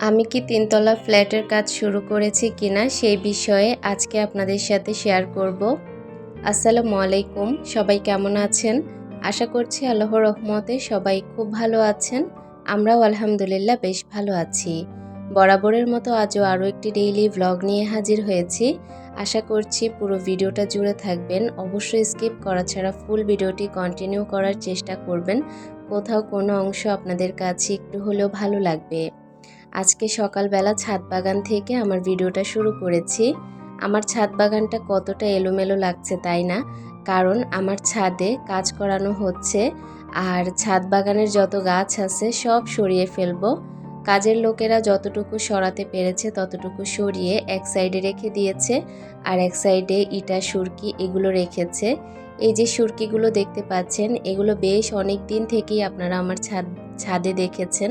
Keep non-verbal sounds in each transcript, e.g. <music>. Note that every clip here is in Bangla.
আমি কি তিনতলা ফ্ল্যাটের কাজ শুরু করেছি কিনা সেই বিষয়ে আজকে আপনাদের সাথে শেয়ার করব। আসসালামু আলাইকুম, সবাই কেমন আছেন? আশা করছি আল্লাহর রহমতে সবাই খুব ভালো আছেন। আমরাও আলহামদুলিল্লাহ বেশ ভালো আছি। বরাবরের মতো আজও আরও একটি ডেইলি ভ্লগ নিয়ে হাজির হয়েছি। আশা করছি পুরো ভিডিওটা জুড়ে থাকবেন। অবশ্যই স্কিপ করা ছাড়া ফুল ভিডিওটি কন্টিনিউ করার চেষ্টা করবেন। কোথাও কোনো অংশ আপনাদের কাছে একটু হলেও ভালো লাগবে। আজকে সকালবেলা ছাদ বাগান থেকে আমার ভিডিওটা শুরু করেছি। আমার ছাদ বাগানটা কতটা এলোমেলো লাগছে তাই না? কারণ আমার ছাদে কাজ করানো হচ্ছে আর ছাদ বাগানের যত গাছ আছে সব সরিয়ে ফেলব। কাজের লোকেরা যতটুকু সরাতে পেরেছে ততটুকু সরিয়ে এক সাইডে রেখে দিয়েছে আর এক সাইডে ইটা, সুরকি এগুলো রেখেছে। এই যে সুরকিগুলো দেখতে পাচ্ছেন, এগুলো বেশ অনেক দিন থেকেই আপনারা আমার ছাদ ছাদে দেখেছেন।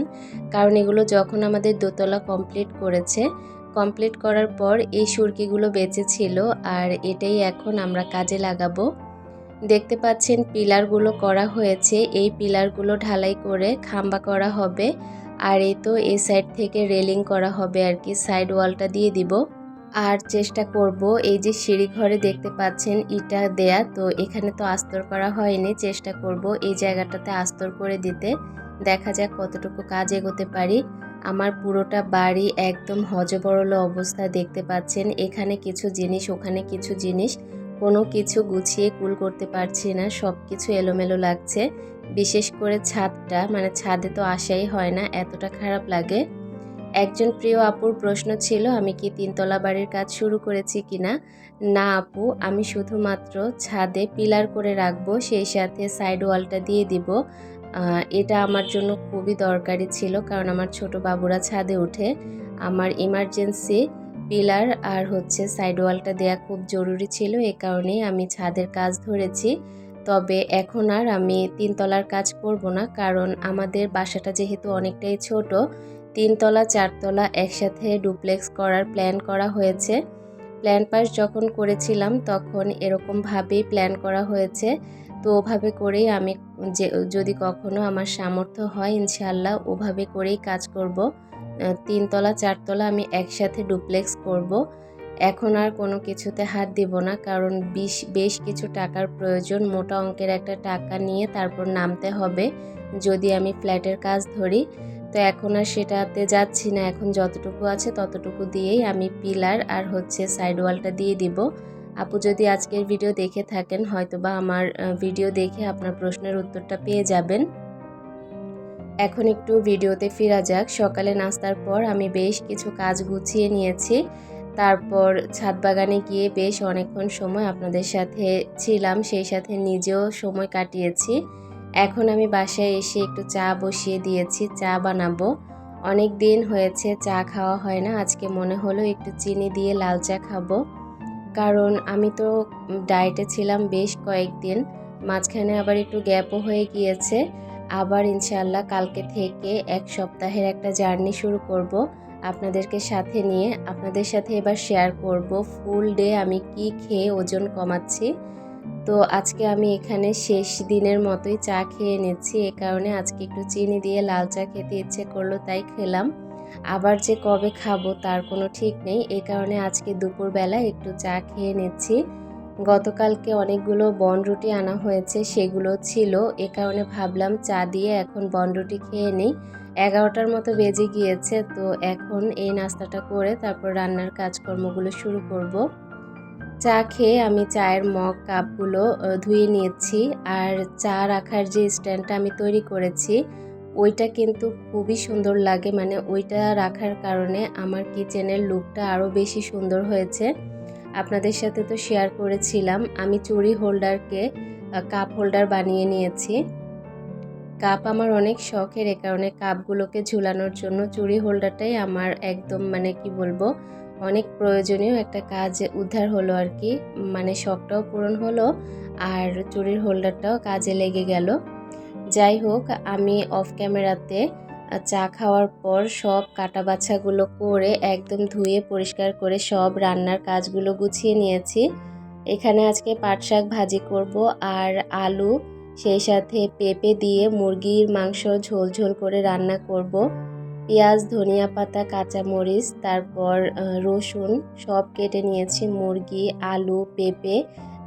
কারণ এগুলো যখন আমাদের দোতলা কমপ্লিট করেছে কমপ্লিট করার পর এই সুরকিগুলো বেঁচে ছিল আর এটাই এখন আমরা কাজে লাগাবো। দেখতে পাচ্ছেন পিলারগুলো করা হয়েছে। এই পিলারগুলো ঢালাই করে খাম্বা করা হবে আর এই তো এই সাইড থেকে রেলিং করা হবে আর কি সাইড ওয়ালটা দিয়ে দিব। আর চেষ্টা করব এই যে সিঁড়ি ঘরে দেখতে পাচ্ছেন ইটা দেয়া, তো এখানে তো আস্তর করা হয়নি। চেষ্টা করব এই জায়গাটাতে আস্তর করে দিতে। দেখা যাক কতটুকু কাজ এগোতে পারি। আমার পুরোটা বাড়ি একদম হজবরল অবস্থা দেখতে পাচ্ছেন। এখানে কিছু জিনিস, ওখানে কিছু জিনিস। কোনো কিছু গুছিয়ে কুল করতে পারছি না সব কিছু এলোমেলো লাগছে। বিশেষ করে ছাদটা মানে ছাদে তো আসাই হয় না, এতটা খারাপ লাগে। একজন প্রিয় আপুর প্রশ্ন ছিল, আমি কি তিনতলা বাড়ির কাজ শুরু করেছি কিনা? না আপু, আমি শুধুমাত্র ছাদে পিলার করে রাখব, সেই সাথে সাইড ওয়ালটা দিয়ে দিব। এটা আমার জন্য খুবই দরকারি ছিল কারণ আমার ছোট বাবুরা ছাদে উঠে আমার ইমার্জেন্সি পিলার আর হচ্ছে সাইড ওয়ালটা দেয়া খুব জরুরি ছিল, এ কারণে আমি ছাদের কাজ ধরেছি। তবে এখন আর আমি তিনতলার কাজ করব না কারণ আমাদের বাসাটা যেহেতু অনেকটাই ছোট, তিনতলা, চারতলা একসাথে ডুপ্লেক্স করার প্ল্যান করা হয়েছে। প্ল্যান পাস যখন করেছিলাম তখন এরকমভাবেই প্ল্যান করা হয়েছে। তো ওভাবে করেই আমি যে, যদি কখনো আমার সামর্থ্য হয় ইনশাল্লাহ ওভাবে করেই কাজ করব। তিনতলা, চারতলা আমি একসাথে ডুপ্লেক্স করব। এখন আর কোনো কিছুতে হাত দিব না কারণ বিশ, বেশ কিছু টাকার প্রয়োজন। মোটা অঙ্কের একটা টাকা নিয়ে তারপর নামতে হবে যদি আমি ফ্ল্যাটের কাজ ধরি। তো এখন আর সেটাতে যাচ্ছি না। এখন যতটুকু আছে ততটুকু দিয়েই আমি পিলার আর হচ্ছে সাইড ওয়ালটা দিয়ে দিব। আপু যদি আজকের ভিডিও দেখে থাকেন, হয়তোবা আমার ভিডিও দেখে আপনার প্রশ্নের উত্তরটা পেয়ে যাবেন। এখন একটু ভিডিওতে ফেরা যাক। সকালে নাস্তার পর আমি বেশ কিছু কাজ গুছিয়ে নিয়েছি। তারপর ছাদ বাগানে গিয়ে বেশ অনেকক্ষণ সময় আপনাদের সাথে ছিলাম, সেই সাথে নিজেও সময় কাটিয়েছি। এখন আমি বাসায় এসে একটু চা বসিয়ে দিয়েছি, চা বানাবো। অনেক দিন হয়েছে, চা খাওয়া হয় না। আজকে মনে হলো একটু চিনি দিয়ে লাল চা খাব। কারণ আমি তো ডায়েটে ছিলাম বেশ কয়েকদিন, মাঝখানে আবার একটু গ্যাপও হয়ে গিয়েছে। আবার ইনশাল্লাহ কালকে থেকে এক সপ্তাহের একটা জার্নি শুরু করব আপনাদেরকে সাথে নিয়ে। আপনাদের সাথে এবার শেয়ার করব ফুল ডে আমি কি খেয়ে ওজন কমাচ্ছি। তো আজকে আমি এখানে শেষ দিনের মতোই চা খেয়ে নিচ্ছি এ কারণে আজকে একটু চিনি দিয়ে লাল চা খেতে ইচ্ছে করল, তাই খেলাম। আবার যে কবে খাব তার কোনো ঠিক নেই। এই কারণে আজকে দুপুরবেলা একটু চা খেয়ে নিচ্ছি। গতকালকে অনেকগুলো বনরুটি আনা হয়েছে, সেগুলো ছিল। এ কারণে ভাবলাম চা দিয়ে এখন বনরুটি খেয়ে নিই। এগারোটার মতো বেজে গিয়েছে, তো এখন এই নাস্তাটা করে তারপর রান্নার কাজকর্মগুলো শুরু করব। চা খেয়ে আমি চায়ের মগ, কাপগুলো ধুয়ে নিয়েছি। আর চা রাখার যে স্ট্যান্ডটা আমি তৈরি করেছি ওইটা কিন্তু খুবই সুন্দর লাগে। মানে ওইটা রাখার কারণে আমার কিচেনের লুকটা আরও বেশি সুন্দর হয়েছে। আপনাদের সাথে তো শেয়ার করেছিলাম, আমি চুরি হোল্ডারকে কাপ হোল্ডার বানিয়ে নিয়েছি। কাপ আমার অনেক শখের, এ কারণে কাপগুলোকে ঝুলানোর জন্য চুরি হোল্ডারটাই আমার একদম মানে কি বলব, অনেক প্রয়োজনীয় একটা কাজ উদ্ধার হলো আর কি। মানে শখটাও পূরণ হলো, আর চুরির হোল্ডারটাও কাজে লেগে গেল। যাই হোক, আমি অফ ক্যামেরাতে চা খাওয়ার পর সব কাটা বাছাগুলো করে একদম ধুয়ে পরিষ্কার করে সব রান্নার কাজগুলো গুছিয়ে নিয়েছি। এখানে আজকে পাট শাক ভাজি করব আর আলু, সেই সাথে পেঁপে দিয়ে মুরগির মাংস ঝোল ঝোল করে রান্না করব। পেঁয়াজ, ধনিয়া পাতা, কাঁচামরিচ, তারপর রসুন সব কেটে নিয়েছি, মুরগি, আলু, পেঁপে,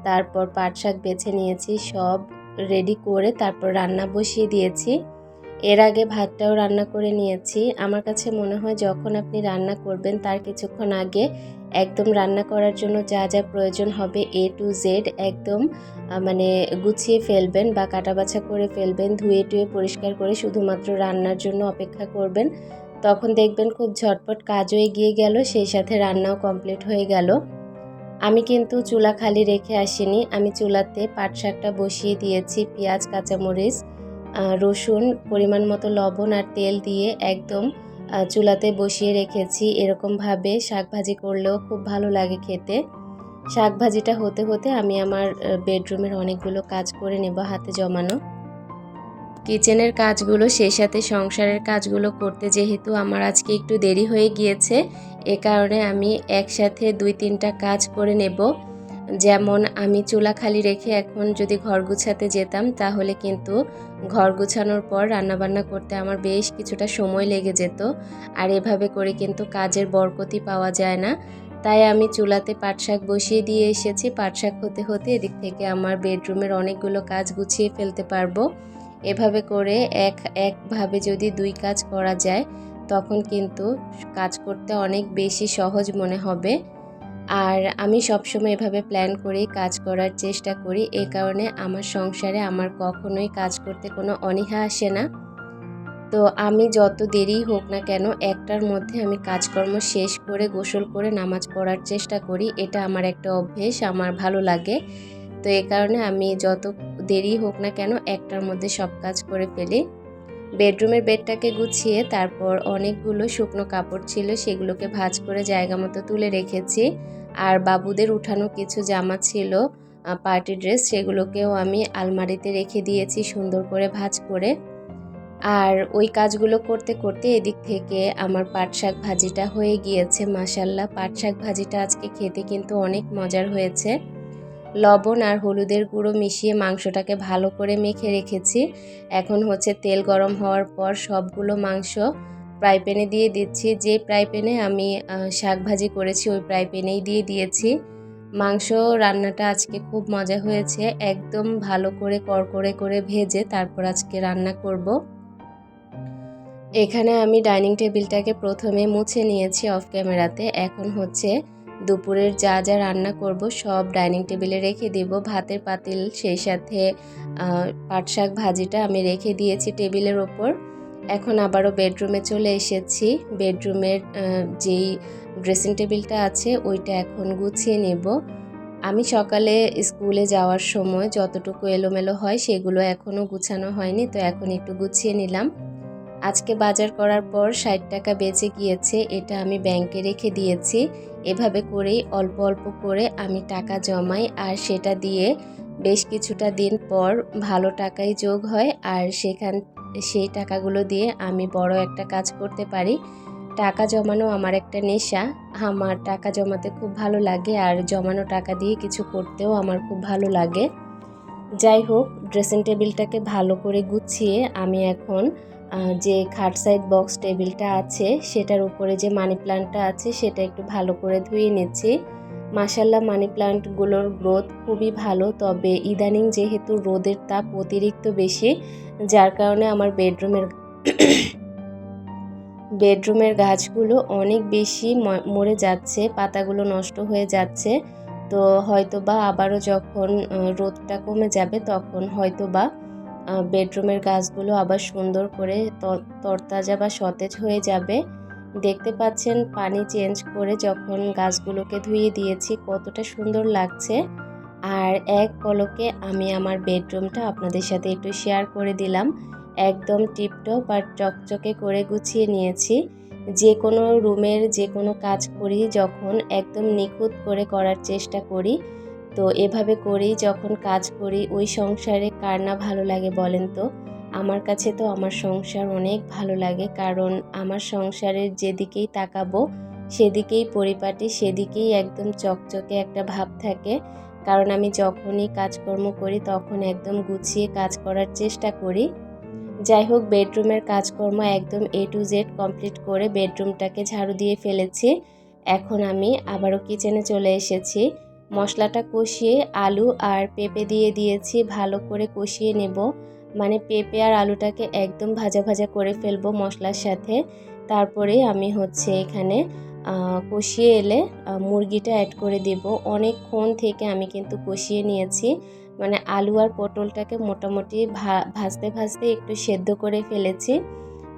তারপর পাট শাক বেছে নিয়েছি, সব রেডি করে তারপর রান্না বসিয়ে দিয়েছি। এর আগে ভাতটাও রান্না করে নিয়েছি। আমার কাছে মনে হয় যখন আপনি রান্না করবেন তার কিছুক্ষণ আগে একদম রান্না করার জন্য যা যা প্রয়োজন হবে এ টু জেড একদম মানে গুছিয়ে ফেলবেন বা কাটাবাছা করে ফেলবেন, ধুয়ে টুয়ে পরিষ্কার করে শুধুমাত্র রান্নার জন্য অপেক্ষা করবেন। তখন দেখবেন খুব ঝটপট কাজও এগিয়ে গেল, সেই সাথে রান্নাও কমপ্লিট হয়ে গেল। আমি কিন্তু চুলা খালি রেখে আসিনি। আমি চুলাতে পাট শাকটা বসিয়ে দিয়েছি, পেঁয়াজ, কাঁচামরিচ রসুন, পরিমাণ মতো লবণ আর তেল দিয়ে একদম চুলাতে বসিয়ে রেখেছি। এরকমভাবে শাক ভাজি করলেও খুব ভালো লাগে খেতে। শাক ভাজিটা হতে হতে আমি আমার বেডরুমের অনেকগুলো কাজ করে নেব হাতে জমানো। কিচেনের কাজগুলো, সেই সাথে সংসারের কাজগুলো করতে যেহেতু আমার আজকে একটু দেরি হয়ে গিয়েছে, এ কারণে আমি একসাথে দুই তিনটা কাজ করে নেব। যেমন আমি চুলা খালি রেখে এখন যদি ঘর গুছাতে যেতাম, তাহলে কিন্তু ঘর গুছানোর পর রান্নাবান্না করতে আমার বেশ কিছুটা সময় লেগে যেত। আর এভাবে করে কিন্তু কাজের বরকতি পাওয়া যায় না। তাই আমি চুলাতে পাট শাক বসিয়ে দিয়ে এসেছি। পাট শাক হতে হতে এদিক থেকে আমার বেডরুমের অনেকগুলো কাজ গুছিয়ে ফেলতে পারব। এভাবে করে এক, একভাবে যদি দুই কাজ করা যায়, তখন কিন্তু কাজ করতে অনেক বেশি সহজ মনে হবে। আর আমি সবসময় এভাবে প্ল্যান করেই কাজ করার চেষ্টা করি। এই কারণে আমার সংসারে আমার কখনোই কাজ করতে কোনো অনীহা আসে না। তো আমি যত দেরি হোক না কেন, একটার মধ্যে আমি কাজকর্ম শেষ করে গোসল করে নামাজ পড়ার চেষ্টা করি। এটা আমার একটা অভ্যেস, আমার ভালো লাগে। তো এই কারণে আমি যত দেরি হোক না কেন একটার মধ্যে সব কাজ করে ফেলি। বেডরুমের বেডটাকে গুছিয়ে তারপর অনেকগুলো শুকনো কাপড় ছিল, সেগুলোকে ভাঁজ করে জায়গা মতো তুলে রেখেছি। আর বাবুদের উঠানো কিছু জামা ছিল পার্টি ড্রেস, সেগুলোকেও আমি আলমারিতে রেখে দিয়েছি সুন্দর করে ভাঁজ করে। আর ওই কাজগুলো করতে করতে এদিক থেকে আমার পাট শাক ভাজিটা হয়ে গিয়েছে মাসাল্লাহ পাট শাক ভাজিটা আজকে খেতে কিন্তু অনেক মজার হয়েছে। লবণ আর হলুদের গুঁড়ো মিশিয়ে মাংসটাকে ভালো করে মেখে রেখেছি। এখন হচ্ছে তেল গরম হওয়ার পর সবগুলো মাংস ফ্রাই প্যানে দিয়ে দিচ্ছি। যে ফ্রাই প্যানে আমি শাক ভাজি করেছি ওই ফ্রাই প্যানেই দিয়ে দিয়েছি। মাংস রান্নাটা আজকে খুব মজা হয়েছে। একদম ভালো করে কড়কড়ে করে ভেজে তারপর আজকে রান্না করব। এখানে আমি ডাইনিং টেবিলটাকে প্রথমে মুছে নিয়েছি অফ ক্যামেরাতে। এখন হচ্ছে দুপুরের যা যা রান্না করব সব ডাইনিং টেবিলে রেখে দিব। ভাতের পাতিল, সেই সাথে পাট শাক ভাজিটা আমি রেখে দিয়েছি টেবিলের ওপর। এখন আবারও বেডরুমে চলে এসেছি। বেডরুমের যেই ড্রেসিং টেবিলটা আছে ওইটা এখন গুছিয়ে নেব। আমি সকালে স্কুলে যাওয়ার সময় যতটুকু এলোমেলো হয় সেগুলো এখনও গুছানো হয়নি, তো এখন একটু গুছিয়ে নিলাম। আজকে বাজার করার পর ষাট টাকা বেঁচে গিয়েছে, এটা আমি ব্যাংকে রেখে দিয়েছি। এভাবে করেই অল্প অল্প করে আমি টাকা জমাই আর সেটা দিয়ে বেশ কিছুটা দিন পর ভালো টাকাই যোগ হয় আর সেখান, সেই টাকাগুলো দিয়ে আমি বড় একটা কাজ করতে পারি। টাকা জমানো আমার একটা নেশা। আমার টাকা জমাতে খুব ভালো লাগে আর জমানো টাকা দিয়ে কিছু করতেও আমার খুব ভালো লাগে। যাই হোক ড্রেসিং টেবিলটাকে ভালো করে গুছিয়ে আমি এখন যে খাট সাইড বক্স টেবিলটা আছে, সেটার উপরে যে মানি প্লান্টটা আছে, সেটা একটু ভালো করে ধুয়ে নিচ্ছি। মাসাল্লাহ মানি প্লান্টগুলোর গ্রোথ খুবই ভালো, তবে ইদানিং যেহেতু রোদের তাপ অতিরিক্ত বেশি, যার কারণে আমার বেডরুমের বেডরুমের <coughs> গাছগুলো অনেক বেশি মরে যাচ্ছে, পাতাগুলো নষ্ট হয়ে যাচ্ছে। তো হয়তো বা আবারও যখন রোদটা কমে যাবে, তখন হয়তো বা বেডরুমের গাছগুলো আবার সুন্দর করে তরতাজা বা সতেজ হয়ে যাবে। দেখতে পাচ্ছেন পানি চেঞ্জ করে যখন গাছগুলোকে ধুয়ে দিয়েছি, কতটা সুন্দর লাগছে। আর এক পলকে আমি আমার বেডরুমটা আপনাদের সাথে একটু শেয়ার করে দিলাম। একদম টিপটপ আর চকচকে করে গুছিয়ে নিয়েছি। যে কোনো রুমের যে কোনো কাজ করি, যখন একদম নিখুঁত করে করার চেষ্টা করি তো এভাবে করেই যখন কাজ করি, ওই সংসারে কার না ভালো লাগে বলেন তো? আমার কাছে তো আমার সংসার অনেক ভালো লাগে। কারণ আমার সংসারের যেদিকেই তাকাবো, সেদিকেই পরিপাটি, সেদিকেই একদম চকচকে একটা ভাব থাকে। কারণ আমি যখনই কাজকর্ম করি, তখন একদম গুছিয়ে কাজ করার চেষ্টা করি। যাই হোক, বেডরুমের কাজকর্ম একদম এ টু জেড কমপ্লিট করে বেডরুমটাকে ঝাড়ু দিয়ে ফেলেছি। এখন আমি আবারও কিচেনে চলে এসেছি। মশলাটা কষিয়ে আলু আর পেঁপে দিয়ে দিয়েছি, ভালো করে কষিয়ে নেব। মানে পেঁপে আর আলুটাকে একদম ভাজা ভাজা করে ফেলব মশলার সাথে। তারপরে আমি হচ্ছে এখানে কষিয়ে এলে মুরগিটা অ্যাড করে দেব। অনেকক্ষণ থেকে আমি কিন্তু কষিয়ে নিয়েছি। মানে আলু আর পটলটাকে মোটামুটি ভাজতে ভাজতে একটু সেদ্ধ করে ফেলেছি।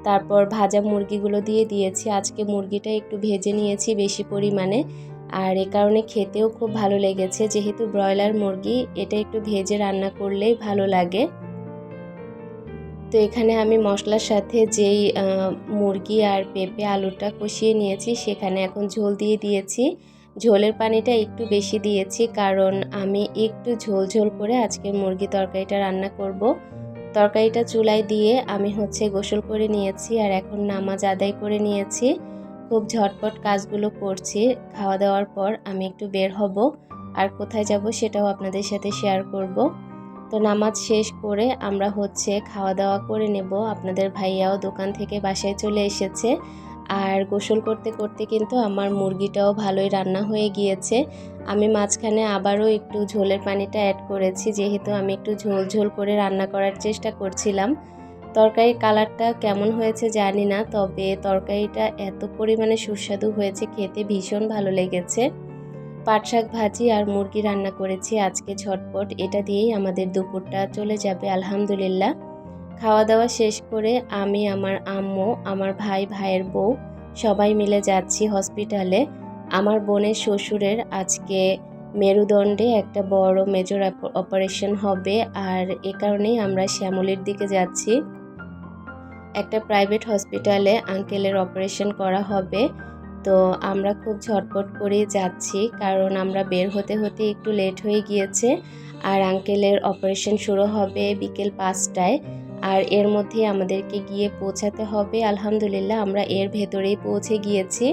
তারপর ভাজা মুরগিগুলো দিয়ে দিয়েছি। আজকে মুরগিটা একটু ভেজে নিয়েছি বেশি পরিমাণে। আর এ কারণে খেতেও খুব ভালো লেগেছে। যেহেতু ব্রয়লার মুরগি, এটা একটু ভেজে রান্না করলেই ভালো লাগে। তো এখানে আমি মশলার সাথে যেই মুরগি আর পেঁপে আলুটা কষিয়ে নিয়েছি, সেখানে এখন ঝোল দিয়ে দিয়েছি। ঝোলের পানিটা একটু বেশি দিয়েছি, কারণ আমি একটু ঝোল ঝোল করে আজকে মুরগি তরকারিটা রান্না করব। তরকারিটা চুলায় দিয়ে আমি হচ্ছে গোসল করে নিয়েছি, আর এখন নামাজ আদায় করে নিয়েছি। খুব ঝটপট কাজগুলো করছি। খাওয়া দাওয়ার পর আমি একটু বের হব। আর কোথায় যাব সেটাও আপনাদের সাথে শেয়ার করব। তো নামাজ শেষ করে আমরা হচ্ছে খাওয়া দাওয়া করে নেব। আপনাদের ভাইয়াও দোকান থেকে বাসায় চলে এসেছে। আর গোসল করতে করতে কিন্তু আমার মুরগিটাও ভালোই রান্না হয়ে গিয়েছে। আমি মাঝখানে আবারও একটু ঝোলের পানিটা অ্যাড করেছি। যেহেতু আমি একটু ঝোল ঝোল করে রান্না করার চেষ্টা করছিলাম। তরকারির কালারটা কেমন হয়েছে জানি না, তবে তরকারিটা এত পরিমাণে সুস্বাদু হয়েছে, খেতে ভীষণ ভালো লেগেছে। পাট শাক ভাজি আর মুরগি রান্না করেছি, আজকে ঝটপট। এটা দিয়েই আমাদের দুপুরটা চলে যাবে, আলহামদুলিল্লাহ। খাওয়া দাওয়া শেষ করে আমি, আমার আম্মু, আমার ভাই, ভাইয়ের বউ, সবাই মিলে যাচ্ছি হসপিটালে। আমার বোনের শ্বশুরের আজকে মেরুদণ্ডে একটা বড় মেজর অপারেশন হবে, আর এ কারণেই আমরা শ্যামলির দিকে যাচ্ছি। একটা প্রাইভেট হসপিটালে আঙ্কেলের অপারেশন করা হবে। তো আমরা খুব ঝটপট করে যাচ্ছি, কারণ আমরা বের হতে হতে একটু লেট হয়ে গিয়েছে। আর আঙ্কেলের অপারেশন শুরু হবে বিকেল পাঁচটায়। আর এর মধ্যে আমাদেরকে গিয়ে পৌঁছাতে হবে। আলহামদুলিল্লাহ, আমরা এর ভেতরেই পৌঁছে গিয়েছি।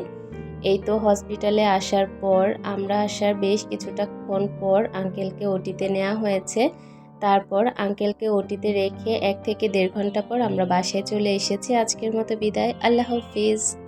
এই তো হসপিটালে আসার পর, আমরা আসার বেশ কিছুটা ক্ষণ পর আঙ্কেলকে ওটিতে নেওয়া হয়েছে। তারপর আঙ্কেলকে ওটিতে রেখে এক থেকে দেড় ঘণ্টা পর আমরা বাসায় চলে এসেছি। আজকের মতো বিদায়। আল্লাহ হাফিজ।